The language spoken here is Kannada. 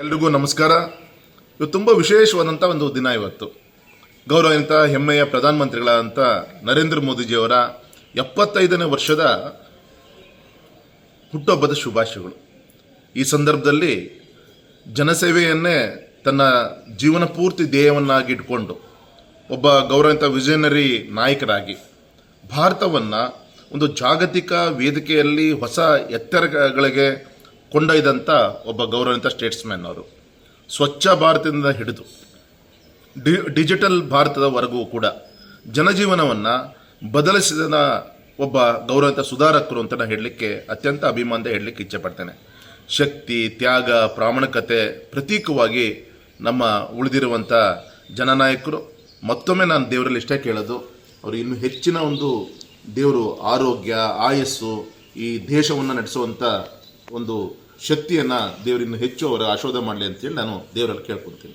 ಎಲ್ರಿಗೂ ನಮಸ್ಕಾರ. ಇದು ತುಂಬ ವಿಶೇಷವಾದಂಥ ಒಂದು ದಿನ ಇವತ್ತು. ಗೌರವಾನ್ವಿತ, ಹೆಮ್ಮೆಯ ಪ್ರಧಾನಮಂತ್ರಿಗಳಾದಂಥ ನರೇಂದ್ರ ಮೋದಿಜಿಯವರ ಎಪ್ಪತ್ತೈದನೇ ವರ್ಷದ ಹುಟ್ಟುಹಬ್ಬದ ಶುಭಾಶಯಗಳು. ಈ ಸಂದರ್ಭದಲ್ಲಿ ಜನಸೇವೆಯನ್ನೇ ತನ್ನ ಜೀವನ ಪೂರ್ತಿ ಧ್ಯೇಯವನ್ನಾಗಿ ಇಟ್ಕೊಂಡು ಒಬ್ಬ ಗೌರವಂತ ವಿಜಯನರಿ ನಾಯಕರಾಗಿ ಭಾರತವನ್ನು ಒಂದು ಜಾಗತಿಕ ವೇದಿಕೆಯಲ್ಲಿ ಹೊಸ ಎತ್ತರಗಳಿಗೆ ಕೊಂಡೊಯ್ದಂಥ ಒಬ್ಬ ಗೌರವಾನ್ವಿತ ಸ್ಟೇಟ್ಸ್ಮ್ಯಾನ್ ಅವರು. ಸ್ವಚ್ಛ ಭಾರತದಿಂದ ಹಿಡಿದು ಡಿ ಡಿಜಿಟಲ್ ಭಾರತದವರೆಗೂ ಕೂಡ ಜನಜೀವನವನ್ನು ಬದಲಿಸಿದ ಒಬ್ಬ ಗೌರವಿತ ಸುಧಾರಕರು ಅಂತ ನಾನು ಹೇಳಲಿಕ್ಕೆ ಅತ್ಯಂತ ಅಭಿಮಾನದ ಹೇಳಲಿಕ್ಕೆ ಇಚ್ಛೆ ಪಡ್ತೇನೆ. ಶಕ್ತಿ, ತ್ಯಾಗ, ಪ್ರಾಮಾಣಿಕತೆ ಪ್ರತೀಕವಾಗಿ ನಮ್ಮ ಉಳಿದಿರುವಂಥ ಜನನಾಯಕರು, ಮತ್ತೊಮ್ಮೆ ನಾನು ದೇವರಲ್ಲಿ ಇಷ್ಟೇ ಕೇಳೋದು, ಅವರು ಇನ್ನೂ ಹೆಚ್ಚಿನ ಒಂದು ದೇವರು ಆರೋಗ್ಯ, ಆಯಸ್ಸು, ಈ ದೇಶವನ್ನು ನಡೆಸುವಂಥ ಒಂದು ಶಕ್ತಿಯನ್ನು ದೇವರಿನ್ನು ಹೆಚ್ಚು ಅವರ ಆಶೋಧ ಮಾಡಲಿ ಅಂತೇಳಿ ನಾನು ದೇವರಲ್ಲಿ ಕೇಳ್ಕೊತೀನಿ.